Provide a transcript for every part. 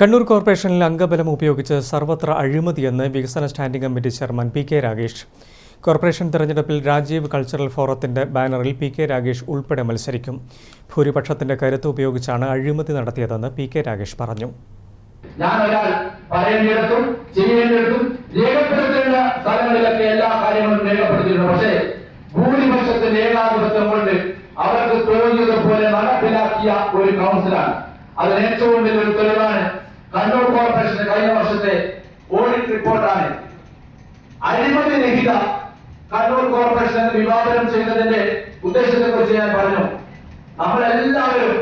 കണ്ണൂർ കോർപ്പറേഷനിൽ അംഗബലം ഉപയോഗിച്ച് സർവത്ര അഴിമതിയെന്ന് വികസന standing committee chairman P K Ragesh corporation തെരഞ്ഞെടുപ്പിൽ രാജീവ് കൾച്ചറൽ ഫോറത്തിന്റെ ബാനറിൽ പി കെ രാഗേഷ് ഉൾപ്പെടെ മത്സരിക്കും. ഭൂരിപക്ഷത്തിന്റെ കരുത്ത് ഉപയോഗിച്ചാണ് അഴിമതി നടത്തിയതെന്ന് പി കെ രാഗേഷ് പറഞ്ഞു. ഞാൻ ഒരാൾ സ്ഥലങ്ങളിലൊക്കെ എല്ലാ കാര്യങ്ങളും പക്ഷേ ഭൂരിപക്ഷത്തിന്റെ അവർക്ക് തോന്നിയതുപോലെ നടപ്പിലാക്കിയ ഒരു കൗൺസിലാണ്. അതിന് ഏറ്റവും വലിയൊരു തെളിവാണ് കണ്ണൂർ കോർപ്പറേഷന്റെ കഴിഞ്ഞ വർഷത്തെ ഓഡിറ്റ് റിപ്പോർട്ടാണ്. അഴിമതി രഹിത കണ്ണൂർ കോർപ്പറേഷൻ എന്ന് വിവാദനം ചെയ്യുന്നതിന്റെ ഉദ്ദേശത്തെ കുറിച്ച് ഞാൻ പറഞ്ഞു. നമ്മളെല്ലാവരും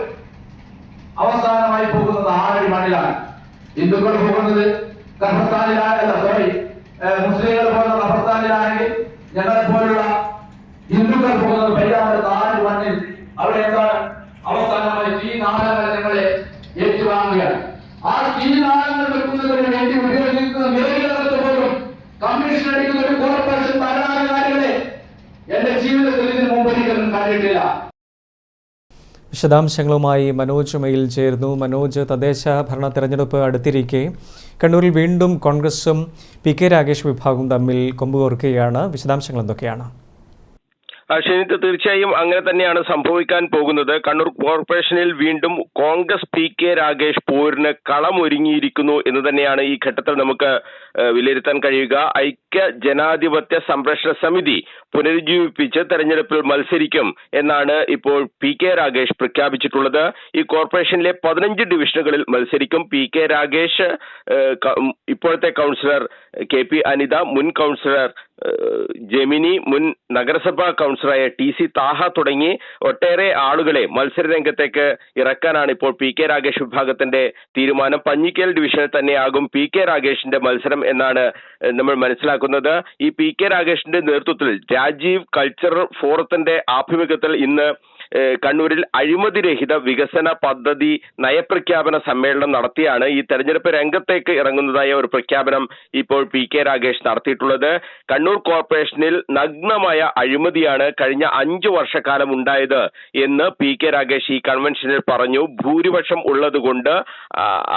അവസാനമായി പോകുന്നത് ആറടി മണ്ണിലാണ്. ഹിന്ദുക്കൾ പോകുന്നത് ഖബർസ്ഥാനിലാണ് അല്ല സോറി മുസ്ലിങ്ങൾ പോകുന്ന ഖബർസ്ഥാനിലാണെങ്കിൽ ഞങ്ങളെ പോലുള്ള ഹിന്ദുക്കൾ പോകുന്നത് പരിയാമത്ത് ആറ് മണ്ണിൽ. അവിടെ എന്താണ് അവസാനമായി ഈ ഞങ്ങളെ ഏറ്റുവാങ്ങുകയാണ് ആ വെക്കുന്നതിന് വേണ്ടി ഉപയോഗിക്കുന്ന മേഖലകൾക്ക് പോലും കമ്മീഷൻ അടിക്കുന്ന ഒരു കോർപ്പറേഷൻ ഭരണാധികാരികളെ എന്റെ ജീവിതത്തിൽ ഇതിനു മുമ്പ് ഒരിക്കലും കണ്ടിട്ടില്ല. വിശദാംശങ്ങളുമായി മനോജ് മെയിൽ ചേരുന്നു. മനോജ് തദ്ദേശ ഭരണ തെരഞ്ഞെടുപ്പ് അടുത്തിരിക്കെ. കണ്ണൂരിൽ വീണ്ടും കോൺഗ്രസും പി കെ രാഗേഷ് വിഭാഗവും തമ്മിൽ കൊമ്പുകോർക്കുകയാണ്. വിശദാംശങ്ങൾ എന്തൊക്കെയാണ്? ഷെനിത്ത് തീർച്ചയായും അങ്ങനെ തന്നെയാണ് സംഭവിക്കാൻ പോകുന്നത്. കണ്ണൂർ കോർപ്പറേഷനിൽ വീണ്ടും കോൺഗ്രസ് പി കെ രാഗേഷ് പോരിന് കളമൊരുങ്ങിയിരിക്കുന്നു എന്ന് തന്നെയാണ് ഈ ഘട്ടത്തിൽ നമുക്ക് വിലയിരുത്താൻ കഴിയുക. ഐക്യ ജനാധിപത്യ സംരക്ഷണ സമിതി പുനരുജ്ജീവിപ്പിച്ച് തെരഞ്ഞെടുപ്പിൽ മത്സരിക്കും എന്നാണ് ഇപ്പോൾ പി കെ രാഗേഷ് പ്രഖ്യാപിച്ചിട്ടുള്ളത്. ഈ കോർപ്പറേഷനിലെ പതിനഞ്ച് ഡിവിഷനുകളിൽ മത്സരിക്കും. പി കെ രാഗേഷ് ഇപ്പോഴത്തെ കൗൺസിലർ കെ പി അനിത മുൻ കൗൺസിലർ ജെമിനി മുൻ നഗരസഭാ കൗൺസിലറായ ടി സി താഹ തുടങ്ങി ഒട്ടേറെ ആളുകളെ മത്സര രംഗത്തേക്ക് ഇറക്കാനാണ് ഇപ്പോൾ പി കെ രാഗേഷ് വിഭാഗത്തിന്റെ തീരുമാനം. പഞ്ഞിക്കൽ ഡിവിഷനിൽ തന്നെയാകും പി കെ രാഗേഷിന്റെ മത്സരം എന്നാണ് നമ്മൾ മനസ്സിലാക്കുന്നത്. ഈ പി കെ രാഗേഷിന്റെ നേതൃത്വത്തിൽ രാജീവ് കൾച്ചറൽ ഫോറത്തിന്റെ ആഭിമുഖ്യത്തിൽ ഇന്ന് കണ്ണൂരിൽ അഴിമതിരഹിത വികസന പദ്ധതി നയപ്രഖ്യാപന സമ്മേളനം നടത്തിയാണ് ഈ തെരഞ്ഞെടുപ്പ് രംഗത്തേക്ക് ഇറങ്ങുന്നതായ ഒരു പ്രഖ്യാപനം ഇപ്പോൾ പി കെ രാഗേഷ് നടത്തിയിട്ടുള്ളത്. കണ്ണൂർ കോർപ്പറേഷനിൽ നഗ്നമായ അഴിമതിയാണ് കഴിഞ്ഞ അഞ്ചു വർഷക്കാലം ഉണ്ടായത് എന്ന് പി കെ രാഗേഷ് ഈ കൺവെൻഷനിൽ പറഞ്ഞു. ഭൂരിപക്ഷം ഉള്ളതുകൊണ്ട്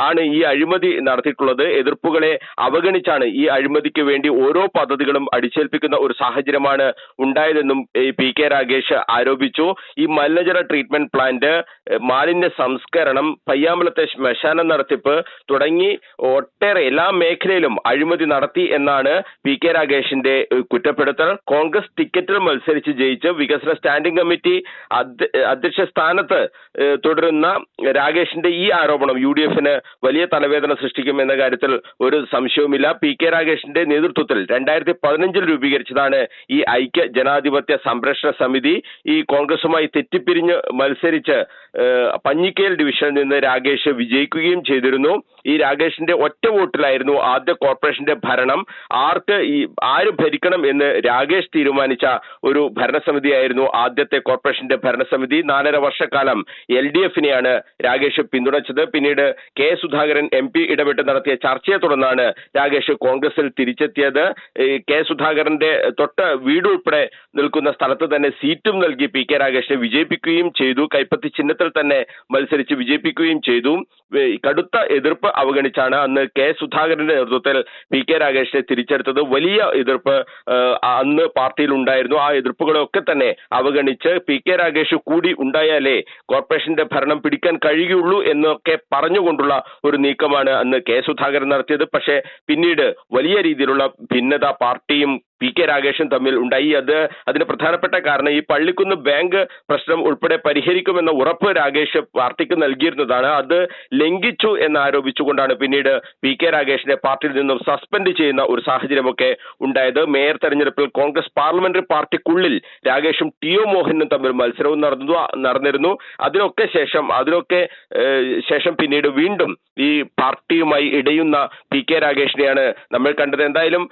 ആണ് ഈ അഴിമതി നടത്തിയിട്ടുള്ളത്. എതിർപ്പുകളെ അവഗണിച്ചാണ് ഈ അഴിമതിക്ക് വേണ്ടി ഓരോ പദ്ധതികളും അടിച്ചേൽപ്പിക്കുന്ന ഒരു സാഹചര്യമാണ് ഉണ്ടായതെന്നും പി കെ രാഗേഷ് ആരോപിച്ചു. ഈ മലിനജല ട്രീറ്റ്മെന്റ് പ്ലാന്റ് മാലിന്യ സംസ്കരണം പയ്യാമ്പലത്തെ ശ്മശാന നടത്തിപ്പ് തുടങ്ങി ഒട്ടേറെ എല്ലാ മേഖലയിലും അഴിമതി നടത്തി എന്നാണ് പി കെ രാഗേഷിന്റെ കുറ്റപ്പെടുത്തൽ. കോൺഗ്രസ് ടിക്കറ്റിൽ മത്സരിച്ച് ജയിച്ച് വികസന സ്റ്റാൻഡിംഗ് കമ്മിറ്റി അധ്യക്ഷ സ്ഥാനത്ത് തുടരുന്ന രാഗേഷിന്റെ ഈ ആരോപണം യു ഡി എഫിന് വലിയ തലവേദന സൃഷ്ടിക്കും എന്ന കാര്യത്തിൽ ഒരു സംശയവുമില്ല. പി കെ രാഗേഷിന്റെ നേതൃത്വത്തിൽ രണ്ടായിരത്തി പതിനഞ്ചിൽ രൂപീകരിച്ചതാണ് ഈ ഐക്യ ജനാധിപത്യ സംരക്ഷണ സമിതി. ഈ കോൺഗ്രസുമായി തെറ്റിപ്പിരിഞ്ഞ് മത്സരിച്ച് പഞ്ഞിക്കേൽ ഡിവിഷനിൽ നിന്ന് രാകേഷ് വിജയിക്കുകയും ചെയ്തിരുന്നു. ഈ രാകേഷിന്റെ ഒറ്റ വോട്ടിലായിരുന്നു ആദ്യ കോർപ്പറേഷന്റെ ഭരണം. ആർക്ക് ഈ ആര് ഭരിക്കണം എന്ന് രാകേഷ് തീരുമാനിച്ച ഒരു ഭരണസമിതിയായിരുന്നു ആദ്യത്തെ കോർപ്പറേഷന്റെ ഭരണസമിതി. നാലര വർഷക്കാലം എൽ ഡി എഫിനെയാണ് രാകേഷ് പിന്തുണച്ചത്. പിന്നീട് കെ സുധാകരൻ എം പി ഇടപെട്ട് നടത്തിയ ചർച്ചയെ തുടർന്നാണ് രാകേഷ് കോൺഗ്രസിൽ തിരിച്ചെത്തിയത്. കെ സുധാകരന്റെ തൊട്ട് വീടുൾപ്പെടെ നിൽക്കുന്ന സ്ഥലത്ത് തന്നെ സീറ്റും നൽകി പി കെ രാഗേഷിനെ വിജയിപ്പിക്കുകയും ചെയ്തു. കൈപ്പത്തി ചിഹ്നത്തിൽ തന്നെ മത്സരിച്ച് വിജയിപ്പിക്കുകയും ചെയ്തു. കടുത്ത എതിർപ്പ് അവഗണിച്ചാണ് അന്ന് കെ സുധാകരന്റെ നേതൃത്വത്തിൽ പി കെ രാഗേഷിനെ തിരിച്ചെടുത്തത്. വലിയ എതിർപ്പ് അന്ന് പാർട്ടിയിൽ ഉണ്ടായിരുന്നു. ആ എതിർപ്പുകളൊക്കെ തന്നെ അവഗണിച്ച് പി കെ രാഗേഷ് കൂടി ഉണ്ടായാലേ കോർപ്പറേഷന്റെ ഭരണം പിടിക്കാൻ കഴിയുള്ളൂ എന്നൊക്കെ പറഞ്ഞുകൊണ്ടുള്ള ഒരു നീക്കമാണ് അന്ന് കെ സുധാകരൻ നടത്തിയത്. പക്ഷേ പിന്നീട് വലിയ രീതിയിലുള്ള ഭിന്നത പാർട്ടിയും പി കെ രാഗേഷും തമ്മിൽ ഉണ്ടായി. അത് അതിന് പ്രധാനപ്പെട്ട കാരണം ഈ പള്ളിക്കുന്ന് ബാങ്ക് പ്രശ്നം ഉൾപ്പെടെ പരിഹരിക്കുമെന്ന ഉറപ്പ് രാഗേഷ് പാർട്ടിക്ക് നൽകിയിരുന്നതാണ്. അത് ലംഘിച്ചു എന്ന് ആരോപിച്ചുകൊണ്ടാണ് പിന്നീട് പി കെ രാഗേഷിനെ പാർട്ടിയിൽ നിന്നും സസ്പെൻഡ് ചെയ്യുന്ന ഒരു സാഹചര്യമൊക്കെ ഉണ്ടായത്. മേയർ തെരഞ്ഞെടുപ്പിൽ കോൺഗ്രസ് പാർലമെന്ററി പാർട്ടിക്കുള്ളിൽ രാഗേഷും ടി ഒ മോഹനും തമ്മിൽ മത്സരവും നടന്നു നടന്നിരുന്നു. അതിനൊക്കെ ശേഷം അതിനൊക്കെ ശേഷം പിന്നീട് വീണ്ടും ഈ പാർട്ടിയുമായി ഇടയുന്ന പി കെ രാഗേഷിനെയാണ് നമ്മൾ കണ്ടത്. എന്തായാലും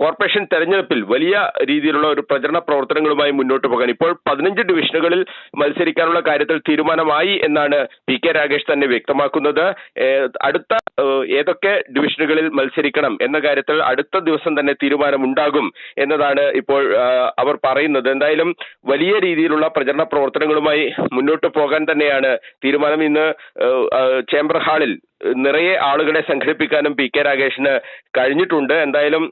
കോർപ്പറേഷൻ തെരഞ്ഞെടുപ്പ് തെരഞ്ഞെടുപ്പിൽ വലിയ രീതിയിലുള്ള ഒരു പ്രചരണ പ്രവർത്തനങ്ങളുമായി മുന്നോട്ട് പോകാൻ ഇപ്പോൾ പതിനഞ്ച് ഡിവിഷനുകളിൽ മത്സരിക്കാനുള്ള കാര്യത്തിൽ തീരുമാനമായി എന്നാണ് പി കെ രാഗേഷ് തന്നെ വ്യക്തമാക്കുന്നത്. അടുത്ത ഏതൊക്കെ ഡിവിഷനുകളിൽ മത്സരിക്കണം എന്ന കാര്യത്തിൽ അടുത്ത ദിവസം തന്നെ തീരുമാനമുണ്ടാകും എന്നതാണ് ഇപ്പോൾ അവർ പറയുന്നത്. എന്തായാലും വലിയ രീതിയിലുള്ള പ്രചരണ പ്രവർത്തനങ്ങളുമായി മുന്നോട്ട് പോകാൻ തന്നെയാണ് തീരുമാനം. ഇന്ന് ചേംബർ ഹാളിൽ നിറയെ ആളുകളെ സംഘടിപ്പിക്കാനും പി കെ രാഗേഷിന് കഴിഞ്ഞിട്ടുണ്ട്. എന്തായാലും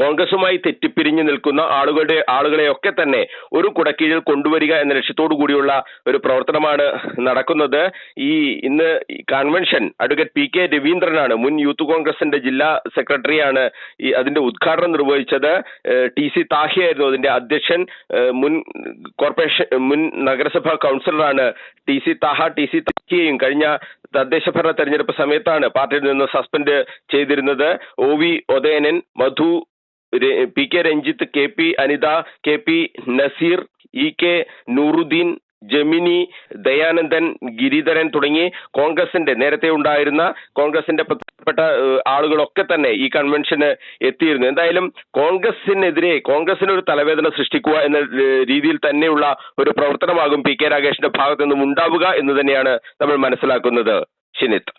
കോൺഗ്രസുമായി തെറ്റിപ്പിരിഞ്ഞു നിൽക്കുന്ന ആളുകളുടെ ആളുകളെയൊക്കെ തന്നെ ഒരു കുടക്കീഴിൽ കൊണ്ടുവരിക എന്ന ലക്ഷ്യത്തോടു കൂടിയുള്ള ഒരു പ്രവർത്തനമാണ് നടക്കുന്നത്. ഈ ഇന്ന് കൺവെൻഷൻ അഡ്വക്കേറ്റ് പി കെ രവീന്ദ്രനാണ് മുൻ യൂത്ത് കോൺഗ്രസിന്റെ ജില്ലാ സെക്രട്ടറിയാണ് ഈ അതിന്റെ ഉദ്ഘാടനം നിർവഹിച്ചത്. ടി സി താഹിയായിരുന്നു അതിന്റെ അധ്യക്ഷൻ. മുൻ കോർപ്പറേഷൻ മുൻ നഗരസഭാ കൗൺസിലറാണ് T C Thaha. T C താഹിയെയും കഴിഞ്ഞ തദ്ദേശ ഭരണ തെരഞ്ഞെടുപ്പ് സമയത്താണ് പാർട്ടിയിൽ നിന്ന് സസ്പെൻഡ് ചെയ്തിരുന്നത്. O V Othayanan Madhu P K Ranjith K P Anitha K P Naseer E K Nooruddeen Jamini Dayanandan Giridharan തുടങ്ങി കോൺഗ്രസിന്റെ നേരത്തെ ഉണ്ടായിരുന്ന കോൺഗ്രസിന്റെ പ്രധാനപ്പെട്ട ആളുകളൊക്കെ തന്നെ ഈ കൺവെൻഷന് എത്തിയിരുന്നു. എന്തായാലും കോൺഗ്രസിനെതിരെ കോൺഗ്രസിന് ഒരു തലവേദന സൃഷ്ടിക്കുക എന്ന രീതിയിൽ തന്നെയുള്ള ഒരു പ്രവർത്തനമാകും പി കെ രാഗേഷിന്റെ ഭാഗത്തു നിന്നും ഉണ്ടാവുക എന്ന് തന്നെയാണ് നമ്മൾ മനസ്സിലാക്കുന്നത്. ഷിനിത്ത്